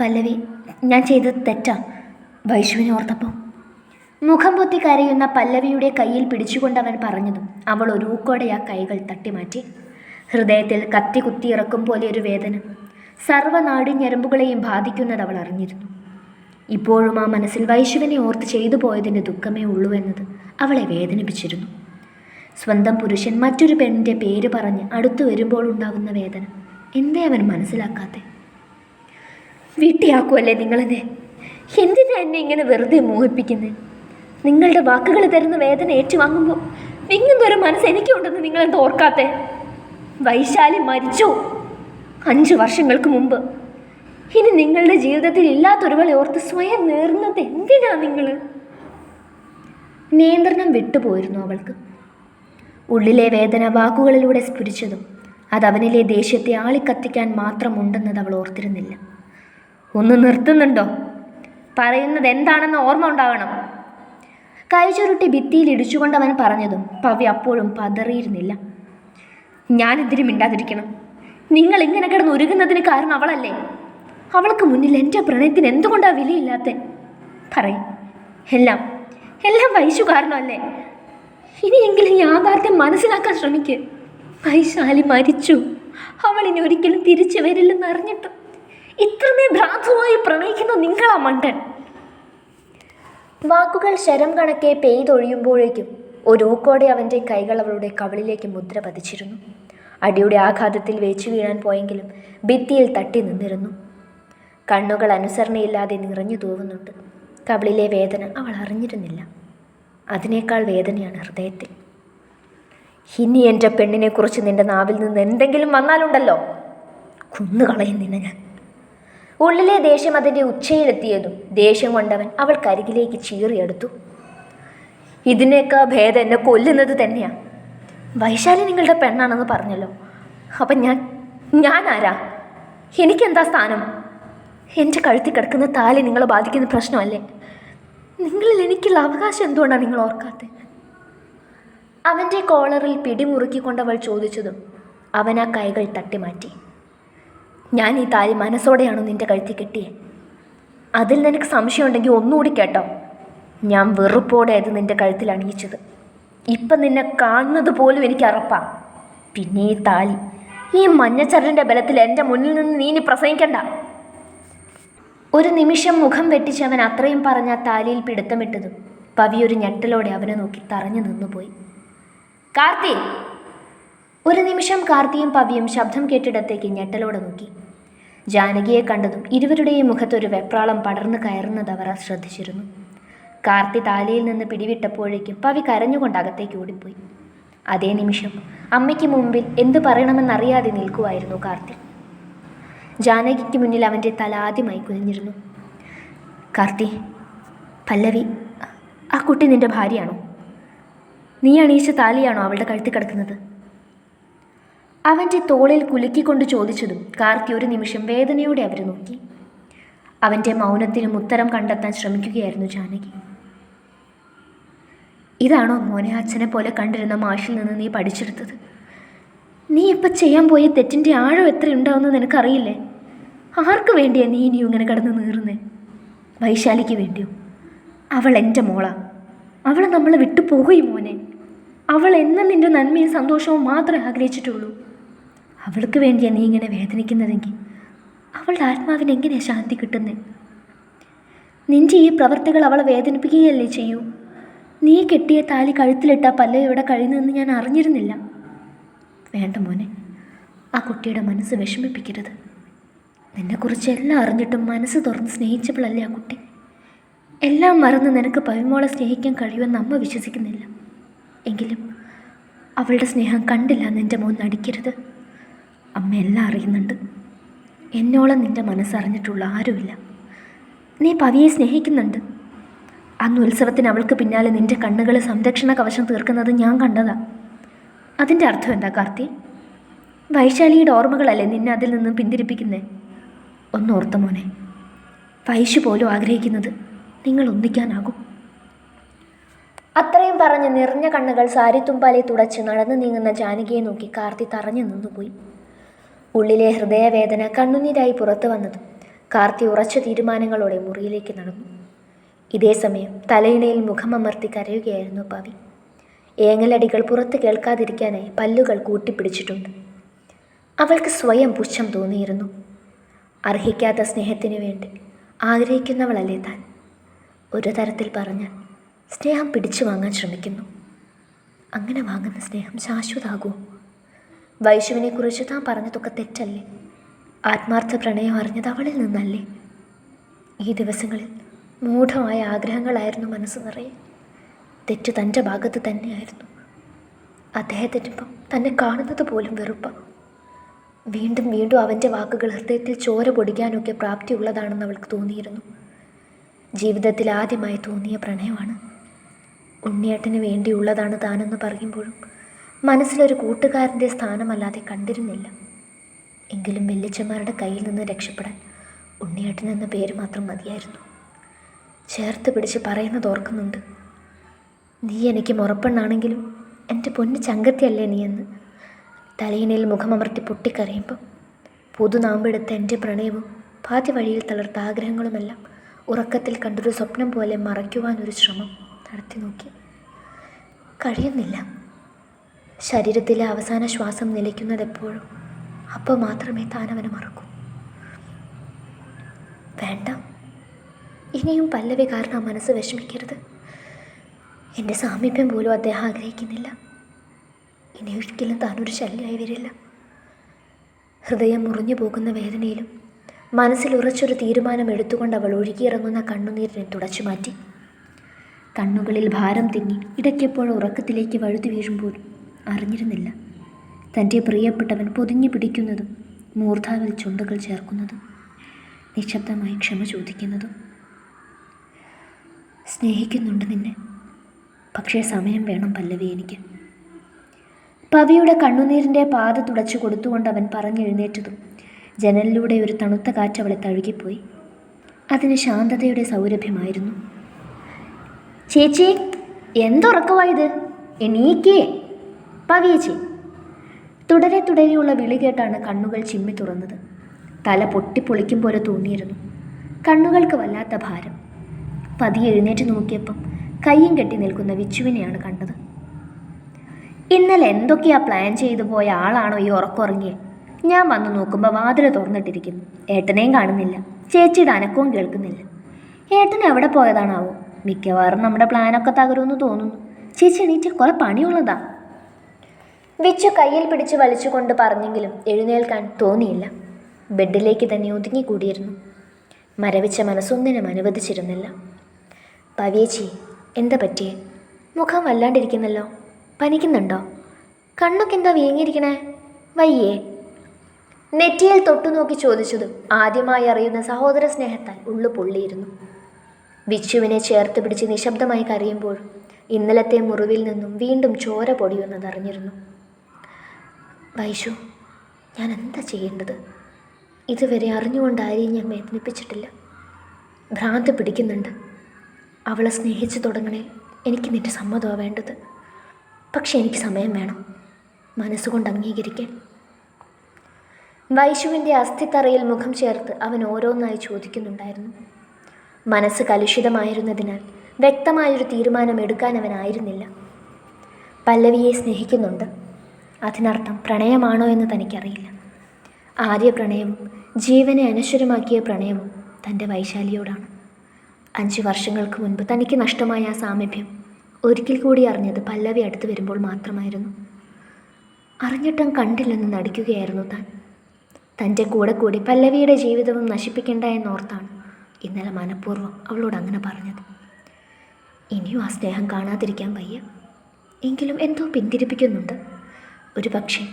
പല്ലവി ഞാൻ ചെയ്തത് തെറ്റാ വൈഷുവിനെ ഓർത്തപ്പോൾ. മുഖം പൊത്തി കരയുന്ന പല്ലവിയുടെ കയ്യിൽ പിടിച്ചുകൊണ്ടവൻ പറഞ്ഞതും അവൾ ഒരു ഊക്കോടെ ആ കൈകൾ തട്ടിമാറ്റി. ഹൃദയത്തിൽ കത്തി കുത്തി ഇറക്കും പോലെ ഒരു വേദന. സർവനാടി ഞരമ്പുകളെയും ബാധിക്കുന്നത് അവൾ അറിഞ്ഞിരുന്നു. ഇപ്പോഴും ആ മനസ്സിൽ വൈശുവിനെ ഓർത്ത് ചെയ്തു പോയതിന്റെ ദുഃഖമേ ഉള്ളൂ എന്നത് അവളെ വേദനിപ്പിച്ചിരുന്നു. സ്വന്തം പുരുഷൻ മറ്റൊരു പെണ്ണിന്റെ പേര് പറഞ്ഞ് അടുത്തു വരുമ്പോൾ ഉണ്ടാകുന്ന വേദന. എന്തേ അവൻ മനസ്സിലാക്കാത്തെ? വീട്ടിയാക്കുമല്ലേ നിങ്ങളെന്നെ? എന്തിനാ എന്നെ ഇങ്ങനെ വെറുതെ മോഹിപ്പിക്കുന്നത് നിങ്ങളുടെ വാക്കുകൾ തരുന്ന വേദന ഏറ്റുവാങ്ങുമ്പോൾ വിങ്ങുന്നൊരു മനസ്സ് എനിക്കുണ്ടെന്ന് നിങ്ങളെന്ത് ഓർക്കാത്തെ? വൈശാലി മരിച്ചു. അഞ്ച് വർഷങ്ങൾക്ക് മുമ്പ്. ഇനി നിങ്ങളുടെ ജീവിതത്തിൽ ഇല്ലാത്തൊരുവളെ ഓർത്ത് സ്വയം നേർന്നത് എന്തിനാ നിങ്ങൾ നിയന്ത്രണം വിട്ടുപോയിരുന്നു അവൾക്ക്. ഉള്ളിലെ വേദന വാക്കുകളിലൂടെ സ്ഫുരിച്ചതും അത് അവനിലെ ദേഷ്യത്തെ ആളിക്കത്തിക്കാൻ മാത്രമുണ്ടെന്നത് അവൾ ഓർത്തിരുന്നില്ല. ഒന്ന് നിർത്തുന്നുണ്ടോ? പറയുന്നത് എന്താണെന്ന് ഓർമ്മ ഉണ്ടാവണം. കൈ ചുരുട്ടി ഭിത്തിയിൽ ഇടിച്ചുകൊണ്ട് അവൻ പറഞ്ഞതും പവി അപ്പോഴും പതറിയിരുന്നില്ല. ഞാനെന്തിനും മിണ്ടാതിരിക്കണം. നിങ്ങൾ ഇങ്ങനെ കിടന്ന് ഒരുങ്ങുന്നതിന് കാരണം അവളല്ലേ? അവൾക്ക് മുന്നിൽ എന്റെ പ്രണയത്തിന് എന്തുകൊണ്ടാ വിലയില്ലാത്ത? പറയും. എല്ലാം എല്ലാം വൈശു കാരണമല്ലേ? ഇനിയെങ്കിലും യാഥാർത്ഥ്യം മനസ്സിലാക്കാൻ ശ്രമിക്കേ. വൈശാലി മരിച്ചു. അവൾ ഇനി ഒരിക്കലും തിരിച്ചു വരില്ലെന്ന് അറിഞ്ഞിട്ടും. ഇത്രമേ ഭ്രാന്തമായി പ്രണയിക്കുന്ന നിങ്ങളാ മണ്ടൻ. വാക്കുകൾ ശരം കണക്കെ പെയ്തൊഴിയുമ്പോഴേക്കും ഒരു ഊക്കോടെ അവന്റെ കൈകൾ അവളുടെ കവളിലേക്ക് മുദ്ര പതിച്ചിരുന്നു. അടിയുടെ ആഘാതത്തിൽ വേച്ചു വീഴാൻ പോയെങ്കിലും ഭിത്തിയിൽ തട്ടി നിന്നിരുന്നു. കണ്ണുകൾ അനുസരണയില്ലാതെ നിറഞ്ഞു തൂവുന്നുണ്ട്. കവളിലെ വേദന അവൾ അറിഞ്ഞിരുന്നില്ല. അതിനേക്കാൾ വേദനയാണ് ഹൃദയത്തിൽ. ഇനി എന്റെ പെണ്ണിനെക്കുറിച്ച് നിന്റെ നാവിൽ നിന്ന് എന്തെങ്കിലും വന്നാലുണ്ടല്ലോ. കുന്നുകളയും നിന്നെ ഞാൻ. ഉള്ളിലെ ദേഷ്യം അതിന്റെ ഉച്ചയിലെത്തിയതും ദേഷ്യം കൊണ്ടവൻ അവൾ കരികിലേക്ക് ചീറിയെടുത്തു. ഇതിനേക്കാ ഭേദം എന്നെ കൊല്ലുന്നത് തന്നെയാണ് വൈശാലി നിങ്ങളുടെ പെണ്ണാണെന്ന് പറഞ്ഞല്ലോ. അപ്പം ഞാൻ ഞാൻ ആരാ എനിക്കെന്താ സ്ഥാനം? എന്റെ കഴുത്തിൽ കിടക്കുന്ന താലി നിങ്ങളെ ബാധിക്കുന്ന പ്രശ്നമല്ലേ? നിങ്ങളിൽ എനിക്കുള്ള അവകാശം എന്തുകൊണ്ടാണ് നിങ്ങൾ ഓർക്കാത്തത് അവന്റെ കോളറിൽ പിടിമുറുക്കിക്കൊണ്ടവൾ ചോദിച്ചതും അവൻ ആ കൈകൾ തട്ടിമാറ്റി. ഞാൻ ഈ താലി മനസ്സോടെയാണോ നിന്റെ കഴുത്തി കെട്ടിയേ? അതിൽ നിനക്ക് സംശയമുണ്ടെങ്കിൽ ഒന്നുകൂടി കേട്ടോ. ഞാൻ വെറുപ്പോടെ അത് നിന്റെ കഴുത്തിൽ അണിയിച്ചത്. ഇപ്പം നിന്നെ കാണുന്നത് പോലും എനിക്ക് അറപ്പാ. പിന്നെ ഈ താലി ഈ മഞ്ഞച്ചരലിന്റെ ബലത്തിൽ എന്റെ മുന്നിൽ നിന്ന് നീ ഇനി പ്രസംഗിക്കണ്ട. ഒരു നിമിഷം മുഖം വെട്ടിച്ച് അവൻ അത്രയും പറഞ്ഞ താലിയിൽ പിടുത്തമിട്ടതും പവിയൊരു ഞെട്ടലോടെ അവനെ നോക്കി തറഞ്ഞു നിന്നുപോയി. കാർത്തി ഒരു നിമിഷം കാർത്തിയും പവ്യം ശബ്ദം കേട്ടിടത്തേക്ക് ഞെട്ടലോടെ നോക്കി. ജാനകിയെ കണ്ടതും ഇരുവരുടെയും മുഖത്തൊരു വെപ്രാളം പടർന്നു കയറുന്നത് അവർ ശ്രദ്ധിച്ചിരുന്നു. കാർത്തി താലിയിൽ നിന്ന് പിടിവിട്ടപ്പോഴേക്കും പവി കരഞ്ഞുകൊണ്ട് അകത്തേക്ക് ഓടിപ്പോയി. അതേ നിമിഷം അമ്മയ്ക്ക് മുമ്പിൽ എന്തു പറയണമെന്നറിയാതെ നിൽക്കുമായിരുന്നു കാർത്തി. ജാനകിക്ക് മുന്നിൽ അവന്റെ തല ആദ്യമായി കുനിഞ്ഞിരുന്നു. കാർത്തി പല്ലവി ആ കുട്ടി നിന്റെ ഭാര്യയാണോ? നീ അണിയിച്ച താലിയാണോ അവളുടെ കഴുത്തി കിടക്കുന്നത്? അവന്റെ തോളിൽ കുലുക്കിക്കൊണ്ട് ചോദിച്ചതും കാർത്തി ഒരു നിമിഷം വേദനയോടെ അവരെ നോക്കി. അവന്റെ മൗനത്തിനും ഉത്തരം കണ്ടെത്താൻ ശ്രമിക്കുകയായിരുന്നു ജാനകി. ഇതാണോ മോനെ അച്ഛനെ പോലെ കണ്ടിരുന്ന മാഷിൽ നിന്ന് നീ പഠിച്ചെടുത്തത്? നീ ഇപ്പം ചെയ്യാൻ പോയ തെറ്റിന്റെ ആഴം എത്രയുണ്ടാവുമെന്ന് നിനക്കറിയില്ലേ? ആർക്ക് വേണ്ടിയാ നീ ഇനിയും ഇങ്ങനെ കിടന്ന് നീറുന്നേ? വൈശാലിക്ക് വേണ്ടിയോ? അവൾ എന്റെ മോളാ. അവൾ നമ്മളെ വിട്ടു പോകുകയും മോനെ. അവൾ എന്നും നിന്റെ നന്മയും സന്തോഷവും മാത്രമേ ആഗ്രഹിച്ചിട്ടുള്ളൂ. അവൾക്ക് വേണ്ടിയാണ് നീ ഇങ്ങനെ വേദനിക്കുന്നതെങ്കിൽ. അവളുടെ ആത്മാവിന് എങ്ങനെയാണ് ശാന്തി കിട്ടുന്നത് നിന്റെ ഈ പ്രവർത്തികൾ അവളെ വേദനിപ്പിക്കുകയല്ലേ ചെയ്യൂ? നീ കെട്ടിയ താലി കഴുത്തിലിട്ട ഇവിടെ കഴിയുന്നതെന്ന് ഞാൻ അറിഞ്ഞിരുന്നില്ല. വേണ്ട മോനെ ആ കുട്ടിയുടെ മനസ്സ് വിഷമിപ്പിക്കരുത്. നിന്നെക്കുറിച്ച് എല്ലാം അറിഞ്ഞിട്ടും മനസ്സ് തുറന്ന് സ്നേഹിച്ചപ്പോഴല്ലേ ആ കുട്ടി? എല്ലാം മറന്ന് നിനക്ക് പവിമോളെ സ്നേഹിക്കാൻ കഴിയുമെന്ന് അമ്മ വിശ്വസിക്കുന്നില്ല. എങ്കിലും അവളുടെ സ്നേഹം കണ്ടില്ല നിന്റെ മോൻ നടിക്കരുത്. അമ്മ എല്ലാം അറിയുന്നുണ്ട്. എന്നോളം നിന്റെ മനസ്സറിഞ്ഞിട്ടുള്ള ആരുമില്ല. നീ പവിയെ സ്നേഹിക്കുന്നുണ്ട്. അന്ന് ഉത്സവത്തിന് അവൾക്ക് പിന്നാലെ നിന്റെ കണ്ണുകൾ സംരക്ഷണ കവശം തീർക്കുന്നത് ഞാൻ കണ്ടതാ. അതിന്റെ അർത്ഥം എന്താ കാർത്തി? വൈശാലിയുടെ ഓർമ്മകളല്ലേ നിന്നെ അതിൽ നിന്നും പിന്തിരിപ്പിക്കുന്നേ? ഒന്ന് ഓർത്ത മോനെ. വൈശു പോലും ആഗ്രഹിക്കുന്നത് നിങ്ങൾ ഒന്നിക്കാനാകും. അത്രയും പറഞ്ഞ് നിറഞ്ഞ കണ്ണുകൾ സാരിത്തുമ്പാലെ തുടച്ച് നടന്നു നീങ്ങുന്ന ജാനകിയെ നോക്കി കാർത്തി തറഞ്ഞു നിന്നുപോയി. ഉള്ളിലെ ഹൃദയവേദന കണ്ണുനീരായി പുറത്തു വന്നതും കാർത്തി ഉറച്ച തീരുമാനങ്ങളോടെ മുറിയിലേക്ക് നടന്നു. ഇതേ സമയം തലയിണയിൽ മുഖമമർത്തി കരയുകയായിരുന്നു പവി. ഏങ്ങലടികൾ പുറത്ത് കേൾക്കാതിരിക്കാനായി പല്ലുകൾ കൂട്ടിപ്പിടിച്ചിട്ടുണ്ട്. അവൾക്ക് സ്വയം പുച്ഛം തോന്നിയിരുന്നു. അർഹിക്കാത്ത സ്നേഹത്തിനു വേണ്ടി ആഗ്രഹിക്കുന്നവളല്ലേ താൻ? ഒരു തരത്തിൽ പറഞ്ഞാൽ സ്നേഹം പിടിച്ചു വാങ്ങാൻ ശ്രമിക്കുന്നു. അങ്ങനെ വാങ്ങുന്ന സ്നേഹം ശാശ്വതാകുമോ? വൈശുവിനെക്കുറിച്ച് താൻ പറഞ്ഞതൊക്കെ തെറ്റല്ലേ? ആത്മാർത്ഥ പ്രണയം അറിഞ്ഞത് അവളിൽ നിന്നല്ലേ? ഈ ദിവസങ്ങളിൽ മൂഢമായ ആഗ്രഹങ്ങളായിരുന്നു മനസ്സ് നിറയെ. തെറ്റ് തന്റെ ഭാഗത്ത് തന്നെയായിരുന്നു. അദ്ദേഹത്തിനിപ്പം തന്നെ കാണുന്നത് പോലും വെറുപ്പം. വീണ്ടും വീണ്ടും അവന്റെ വാക്കുകൾ ഹൃദയത്തിൽ ചോര പൊടിക്കാനൊക്കെ പ്രാപ്തിയുള്ളതാണെന്ന് അവൾക്ക് തോന്നിയിരുന്നു. ജീവിതത്തിൽ ആദ്യമായി തോന്നിയ പ്രണയമാണ് ഉണ്ണിയേട്ടന് വേണ്ടിയുള്ളതാണ് താനെന്ന് പറയുമ്പോഴും മനസ്സിലൊരു കൂട്ടുകാരന്റെ സ്ഥാനമല്ലാതെ കണ്ടിരുന്നില്ല. എങ്കിലും വെല്ലിച്ചന്മാരുടെ കയ്യിൽ നിന്ന് രക്ഷപ്പെടാൻ ഉണ്ണിയേട്ടൻ എന്ന പേര് മാത്രം മതിയായിരുന്നു. ചേർത്ത് പിടിച്ച് പറയുന്നത് ഓർക്കുന്നുണ്ട്. നീ എനിക്ക് മുറപ്പെണ്ണാണെങ്കിലും എന്റെ പൊന്ന് ചങ്കത്തിയല്ലേ നീ എന്ന്? തലയിണയിൽ മുഖമമർത്തി പൊട്ടിക്കറിയുമ്പം പുതുനാമ്പെടുത്ത എന്റെ പ്രണയവും പാതി വഴിയിൽ തളർത്ത ആഗ്രഹങ്ങളുമെല്ലാം ഉറക്കത്തിൽ കണ്ടൊരു സ്വപ്നം പോലെ മറയ്ക്കുവാനൊരു ശ്രമം നടത്തി നോക്കി കഴിയുന്നില്ല. ശരീരത്തിലെ അവസാന ശ്വാസം നിലയ്ക്കുന്നതെപ്പോഴും. അപ്പോൾ മാത്രമേ താൻ അവനെ മറക്കൂ. വേണ്ട. ഇനിയും പല്ലവി കാരണം മനസ്സ് വിഷമിക്കരുത്. എന്റെ സാമീപ്യം പോലും അദ്ദേഹം ആഗ്രഹിക്കുന്നില്ല. ഇനി ഒരിക്കലും താനൊരു ശല്യമായി വരില്ല. ഹൃദയം മുറിഞ്ഞു പോകുന്ന വേദനയിലും മനസ്സിൽ ഉറച്ചൊരു തീരുമാനം എടുത്തുകൊണ്ട് അവൾ ഒഴുകിയിറങ്ങുന്ന കണ്ണുനീരിനെ തുടച്ചു മാറ്റി. കണ്ണുകളിൽ ഭാരം തിങ്ങി ഇടയ്ക്കെപ്പോഴും ഉറക്കത്തിലേക്ക് വഴുതി വീഴുമ്പോഴും അറിഞ്ഞിരുന്നില്ല. തന്റെ പ്രിയപ്പെട്ടവൻ പൊതിഞ്ഞു പിടിക്കുന്നതും മൂർധാവിൽ ചുണ്ടുകൾ ചേർക്കുന്നതും നിശബ്ദമായി ക്ഷമ ചോദിക്കുന്നതും. സ്നേഹിക്കുന്നുണ്ട് നിന്നെ. പക്ഷേ സമയം വേണം പല്ലവി എനിക്ക്. പവിയുടെ കണ്ണുനീരിന്റെ പാത തുടച്ചു കൊടുത്തുകൊണ്ട് അവൻ പറഞ്ഞെഴുന്നേറ്റതും ജനലിലൂടെ ഒരു തണുത്ത കാറ്റ് അവളെ തഴുകിപ്പോയി. അതിന് ശാന്തതയുടെ സൗരഭ്യമായിരുന്നു. ചേച്ചി എന്തുറക്കമായത് എണീക്കേ. പവിയേച്ചി തുടരെ തുടരെയുള്ള വിളി കേട്ടാണ് കണ്ണുകൾ ചിമ്മി തുറന്നത്. തല പൊട്ടിപ്പൊളിക്കും പോലെ തോന്നിയിരുന്നു. കണ്ണുകൾക്ക് വല്ലാത്ത ഭാരം. പതിയെ എഴുന്നേറ്റ് നോക്കിയപ്പം കയ്യും കെട്ടി നിൽക്കുന്ന വിച്ചുവിനെയാണ് കണ്ടത്. ഇന്നലെ എന്തൊക്കെയാ പ്ലാൻ ചെയ്തു പോയ ആളാണോ ഈ ഉറക്കുറങ്ങിയത് ഞാൻ വന്നു നോക്കുമ്പോൾ വാതിൽ തുറന്നിട്ടിരിക്കുന്നു. ഏട്ടനെയും കാണുന്നില്ല. ചേച്ചിയുടെ അനക്കവും കേൾക്കുന്നില്ല. ഏട്ടൻ എവിടെ പോയതാണാവോ? മിക്കവാറും നമ്മുടെ പ്ലാനൊക്കെ തകരുമെന്ന് തോന്നുന്നു. ചേച്ചി എണീറ്റ് കുറെ പണിയുള്ളതാ. വിച്ചു കയ്യിൽ പിടിച്ച് വലിച്ചുകൊണ്ട് പറഞ്ഞെങ്കിലും എഴുന്നേൽക്കാൻ തോന്നിയില്ല. ബെഡിലേക്ക് തന്നെ ഒതുങ്ങിക്കൂടിയിരുന്നു. മരവിച്ച മനസ്സൊന്നിനും അനുവദിച്ചിരുന്നില്ല. പവിയേച്ചി എന്താ പറ്റിയേ? മുഖം വല്ലാണ്ടിരിക്കുന്നല്ലോ. പനിക്കുന്നുണ്ടോ? കണ്ണൊക്കെ എന്താ വീങ്ങിയിരിക്കണേ? വയ്യേ. നെറ്റിയിൽ തൊട്ടുനോക്കി ചോദിച്ചതും ആദ്യമായി അറിയുന്ന സഹോദര സ്നേഹത്താൽ ഉള്ളു പൊള്ളിയിരുന്നു. വിച്ചുവിനെ ചേർത്ത് പിടിച്ച് നിശബ്ദമായി കരയുമ്പോൾ ഇന്നലത്തെ മുറിവിൽ നിന്നും വീണ്ടും ചോര പൊടിയുന്നതറിഞ്ഞിരുന്നു വൈഷു ഞാൻ എന്താ ചെയ്യേണ്ടത്? ഇതുവരെ അറിഞ്ഞുകൊണ്ട് ആരെയും ഞാൻ വേദനിപ്പിച്ചിട്ടില്ല. ഭ്രാന്ത് പിടിക്കുന്നുണ്ട്. അവളെ സ്നേഹിച്ചു തുടങ്ങണേ എനിക്ക് നിന്റെ സമ്മതമാണ് വേണ്ടത്. പക്ഷെ എനിക്ക് സമയം വേണം. മനസ്സുകൊണ്ട് അംഗീകരിക്കാൻ. വൈഷുവിന്റെ അസ്ഥിത്തറയിൽ മുഖം ചേർത്ത് അവൻ ഓരോന്നായി ചോദിക്കുന്നുണ്ടായിരുന്നു. മനസ്സ് കലുഷിതമായിരുന്നതിനാൽ വ്യക്തമായൊരു തീരുമാനം എടുക്കാൻ അവനായിരുന്നില്ല പല്ലവിയെ സ്നേഹിക്കുന്നുണ്ട്. അതിനർത്ഥം പ്രണയമാണോ എന്ന് തനിക്കറിയില്ല. ആദ്യ പ്രണയവും ജീവനെ അനശ്വരമാക്കിയ പ്രണയവും തന്റെ വൈശാലിയോടാണ്. അഞ്ച് വർഷങ്ങൾക്ക് മുൻപ് തനിക്ക് നഷ്ടമായ ആ സാമീപ്യം ഒരിക്കൽ കൂടി അറിഞ്ഞത് പല്ലവി അടുത്ത് വരുമ്പോൾ മാത്രമായിരുന്നു. അറിഞ്ഞിട്ടും കണ്ടില്ലെന്ന് നടിക്കുകയായിരുന്നു താൻ. തന്റെ കൂടെ കൂടി പല്ലവിയുടെ ജീവിതവും നശിപ്പിക്കേണ്ട എന്നോർത്താണ് ഇന്നലെ മനഃപൂർവം അവളോട് അങ്ങനെ പറഞ്ഞത്. ഇനിയും ആ സ്നേഹം കാണാതിരിക്കാൻ വയ്യ. എങ്കിലും എന്തോ പിന്തിരിപ്പിക്കുന്നുണ്ട്. ഒരു പക്ഷേ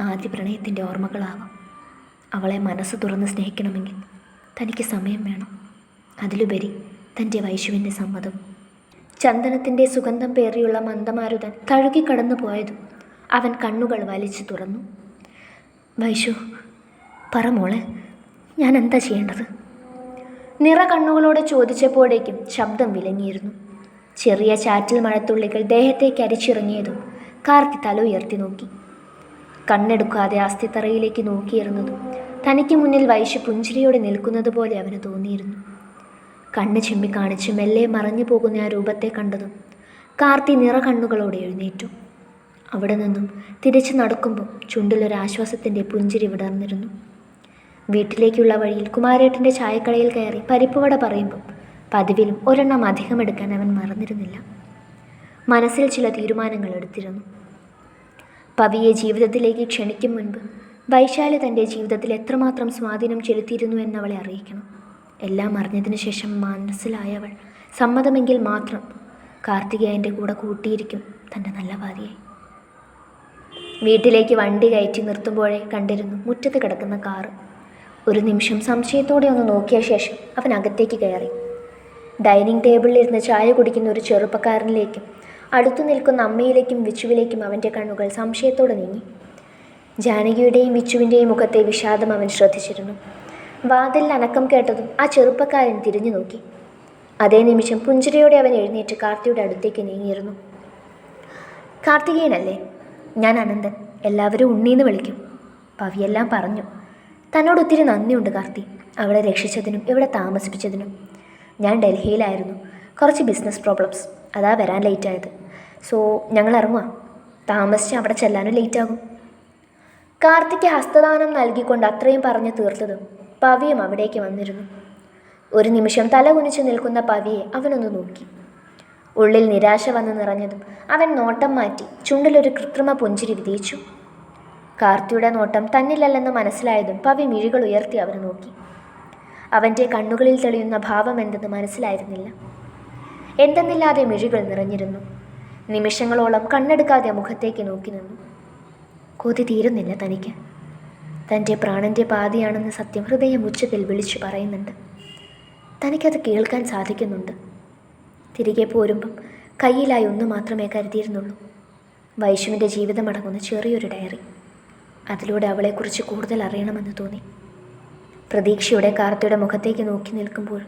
ആദ്യ പ്രണയത്തിന്റെ ഓർമ്മകളാവാം അവളെ മനസ്സ് തുറന്ന് സ്നേഹിക്കണമെങ്കിൽ തനിക്ക് സമയം വേണം. അതിലുപരി തന്റെ വൈശുവിന്റെ സമ്മതം. ചന്ദനത്തിന്റെ സുഗന്ധം പേറിയുള്ള മന്ദമാരുതൻ തഴുകിക്കടന്നു പോയതും അവൻ കണ്ണുകൾ വലിച്ചു തുറന്നു. വൈശു പറ മോളെ ഞാൻ എന്താ ചെയ്യേണ്ടത്? നിറ കണ്ണുകളോടെ ചോദിച്ചപ്പോഴേക്കും ശബ്ദം വിലങ്ങിയിരുന്നു. ചെറിയ ചാറ്റിൽ മഴത്തുള്ളികൾ ദേഹത്തേക്ക് അരിച്ചിറങ്ങിയതും കാർത്തി തല ഉയർത്തി നോക്കി. കണ്ണെടുക്കാതെ അസ്ഥിത്തറയിലേക്ക് നോക്കിയിരുന്നതും തനിക്ക് മുന്നിൽ വൈശു പുഞ്ചിരിയോടെ നിൽക്കുന്നത് പോലെ അവന് തോന്നിയിരുന്നു. കണ്ണ് ചിമ്മി കാണിച്ച് മെല്ലെ മറഞ്ഞു പോകുന്ന ആ രൂപത്തെ കണ്ടതും കാർത്തി നിറ കണ്ണുകളോടെ എഴുന്നേറ്റു. അവിടെ നിന്നും തിരിച്ചു നടക്കുമ്പോൾ ചുണ്ടിലൊരാശ്വാസത്തിന്റെ പുഞ്ചിരി വിടർന്നിരുന്നു. വീട്ടിലേക്കുള്ള വഴിയിൽ കുമാരേട്ടന്റെ ചായക്കടയിൽ കയറി പരിപ്പുവട പറയുമ്പോൾ പതിവിലും ഒരെണ്ണം അധികം എടുക്കാൻ അവൻ മറന്നിരുന്നില്ല. മനസ്സിൽ ചില തീരുമാനങ്ങൾ എടുത്തിരുന്നു. പവിയെ ജീവിതത്തിലേക്ക് ക്ഷണിക്കും മുൻപ് വൈശാലി തന്റെ ജീവിതത്തിൽ എത്രമാത്രം സ്വാധീനം ചെലുത്തിയിരുന്നു എന്നവളെ അറിയിക്കണം. എല്ലാം അറിഞ്ഞതിന് ശേഷം മനസ്സിലായവൾ സമ്മതമെങ്കിൽ മാത്രം കാർത്തികേയന്റെ കൂടെ കൂട്ടിയിരിക്കും തന്റെ നല്ല ഭാര്യയായി. വീട്ടിലേക്ക് വണ്ടി കയറ്റി നിർത്തുമ്പോഴേ കണ്ടിരുന്നു മുറ്റത്ത് കിടക്കുന്ന കാറ്. ഒരു നിമിഷം സംശയത്തോടെ ഒന്ന് നോക്കിയ ശേഷം അവൻ അകത്തേക്ക് കയറി. ഡൈനിങ് ടേബിളിൽ ഇരുന്ന് ചായ കുടിക്കുന്ന ഒരു ചെറുപ്പക്കാരനിലേക്കും അടുത്തു നിൽക്കുന്ന അമ്മയിലേക്കും വിച്ചുവിലേക്കും അവന്റെ കണ്ണുകൾ സംശയത്തോടെ നീങ്ങി. ജാനകിയുടെയും വിച്ചുവിന്റെയും മുഖത്തെ വിഷാദം അവൻ ശ്രദ്ധിച്ചിരുന്നു. വാതിലിൽ അനക്കം കേട്ടതും ആ ചെറുപ്പക്കാരൻ തിരിഞ്ഞു നോക്കി. അതേ നിമിഷം പുഞ്ചിരിയോടെ അവൻ എഴുന്നേറ്റ് കാർത്തിയുടെ അടുത്തേക്ക് നീങ്ങിയിരുന്നു. കാർത്തികേയനല്ലേ? ഞാൻ അനന്തൻ. എല്ലാവരും ഉണ്ണീന്ന് വിളിക്കും. പവിയെല്ലാം പറഞ്ഞു. തന്നോട് ഒത്തിരി നന്ദിയുണ്ട് കാർത്തി. അവളെ രക്ഷിച്ചതിനും ഇവിടെ താമസിപ്പിച്ചതിനും. ഞാൻ ഡൽഹിയിലായിരുന്നു. കുറച്ച് ബിസിനസ് പ്രോബ്ലംസ്. അതാ വരാൻ ലേറ്റ് ആയത്. സോ ഞങ്ങൾ ഇറങ്ങുക താമസിച്ച് അവിടെ ചെല്ലാനും ലേറ്റ് ആകും കാർത്തിക്ക് ഹസ്തദാനം നൽകിക്കൊണ്ട് അത്രയും പറഞ്ഞു തീർത്തതും പവിയും അവിടേക്ക് വന്നിരുന്നു. ഒരു നിമിഷം തല കുനിച്ചു നിൽക്കുന്ന പവിയെ അവനൊന്ന് നോക്കി. ഉള്ളിൽ നിരാശ വന്ന് നിറഞ്ഞതും അവൻ നോട്ടം മാറ്റി ചുണ്ടിലൊരു കൃത്രിമ പുഞ്ചിരി വിധിച്ചു കാർത്തിയുടെ നോട്ടം തന്നിലല്ലെന്ന് മനസ്സിലായതും പവി മിഴികൾ ഉയർത്തി അവനെ നോക്കി. അവന്റെ കണ്ണുകളിൽ തെളിയുന്ന ഭാവം എന്തെന്ന് മനസ്സിലായിരുന്നില്ല. എന്തെന്നില്ലാതെ മിഴികൾ നിറഞ്ഞിരുന്നു. നിമിഷങ്ങളോളം കണ്ണെടുക്കാതെ മുഖത്തേക്ക് നോക്കി നിന്നു. കൊതി തീരുന്നില്ല തനിക്ക്. തന്റെ പ്രാണന്റെ പാതിയാണെന്ന് സത്യം ഹൃദയം ഉച്ചത്തിൽ വിളിച്ചു പറയുന്നുണ്ട്. തനിക്കത് കേൾക്കാൻ സാധിക്കുന്നുണ്ട്. തിരികെ പോരുമ്പം കയ്യിലായി ഒന്ന് മാത്രമേ കരുതിയിരുന്നുള്ളൂ. വൈഷ്ണുവിന്റെ ജീവിതമടങ്ങുന്ന ചെറിയൊരു ഡയറി. അതിലൂടെ അവളെക്കുറിച്ച് കൂടുതൽ അറിയണമെന്ന് തോന്നി. പ്രതീക്ഷയുടെ കാർത്തയുടെ മുഖത്തേക്ക് നോക്കി നിൽക്കുമ്പോൾ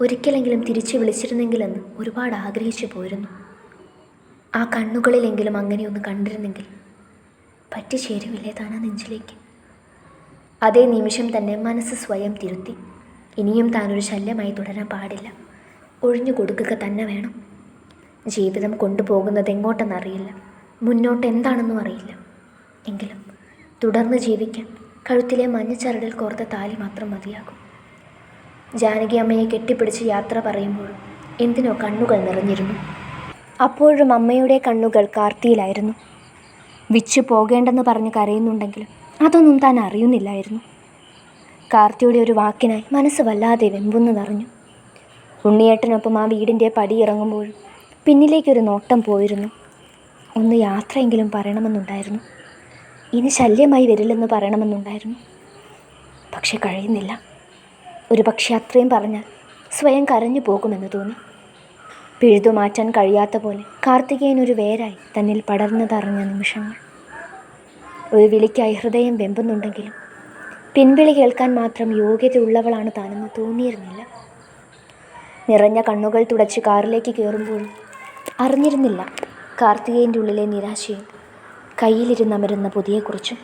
ഒരിക്കലെങ്കിലും തിരിച്ചു വിളിച്ചിരുന്നെങ്കിലെന്ന് ഒരുപാട് ആഗ്രഹിച്ചു പോയിരുന്നു. ആ കണ്ണുകളിലെങ്കിലും അങ്ങനെയൊന്ന് കണ്ടിരുന്നെങ്കിൽ പറ്റിച്ചേരുവില്ലേ താൻ ആ നെഞ്ചിലേക്ക്? അതേ നിമിഷം തന്നെ മനസ്സ് സ്വയം തിരുത്തി. ഇനിയും താനൊരു ശല്യമായി തുടരാൻ പാടില്ല. ഒഴിഞ്ഞു കൊടുക്കുക തന്നെ വേണം. ജീവിതം കൊണ്ടുപോകുന്നത് എങ്ങോട്ടെന്നറിയില്ല. മുന്നോട്ട് എന്താണെന്നും അറിയില്ല. എങ്കിലും തുടർന്ന് ജീവിക്കാൻ കഴുത്തിലെ മഞ്ഞച്ചരടിൽ കോർത്ത താലി മാത്രം മതിയാകും. ജാനകി അമ്മയെ കെട്ടിപ്പിടിച്ച് യാത്ര പറയുമ്പോൾ എന്തിനോ കണ്ണുകൾ നിറഞ്ഞിരുന്നു. അപ്പോഴും അമ്മയുടെ കണ്ണുകൾ കാർത്തിയിലായിരുന്നു. വിച്ചു പോകേണ്ടെന്ന് പറഞ്ഞ് കരയുന്നുണ്ടെങ്കിലും അതൊന്നും താൻ അറിയുന്നില്ലായിരുന്നു. കാർത്തിയുടെ ഒരു വാക്കിനായി മനസ്സ് വല്ലാതെ വെമ്പുന്നു നിറഞ്ഞു ഉണ്ണിയേട്ടനൊപ്പം ആ വീടിന്റെ പടി ഇറങ്ങുമ്പോഴും പിന്നിലേക്കൊരു നോട്ടം പോയിരുന്നു. ഒന്ന് യാത്രയെങ്കിലും പറയണമെന്നുണ്ടായിരുന്നു. ഇനി ശല്യമായി വരില്ലെന്ന് പറയണമെന്നുണ്ടായിരുന്നു. പക്ഷെ കഴിയുന്നില്ല. ഒരു പക്ഷേ അത്രയും പറഞ്ഞാൽ സ്വയം കരഞ്ഞു പോകുമെന്ന് തോന്നി. പിഴുതു മാറ്റാൻ കഴിയാത്ത പോലെ കാർത്തികേയൻ ഒരു വേരായി തന്നിൽ പടർന്നു തറഞ്ഞ നിമിഷങ്ങൾ. ഒരു വിളിക്കായി ഹൃദയം വെമ്പുന്നുണ്ടെങ്കിലും പിൻവിളി കേൾക്കാൻ മാത്രം യോഗ്യത ഉള്ളവളാണ് താനെന്ന് തോന്നിയിരുന്നില്ല. നിറഞ്ഞ കണ്ണുകൾ തുടച്ച് കാറിലേക്ക് കയറുമ്പോഴും അറിഞ്ഞിരുന്നില്ല കാർത്തികേയന്റെ ഉള്ളിലെ നിരാശയും കയ്യിലിരുന്നമരുന്ന പുതിയെക്കുറിച്ചും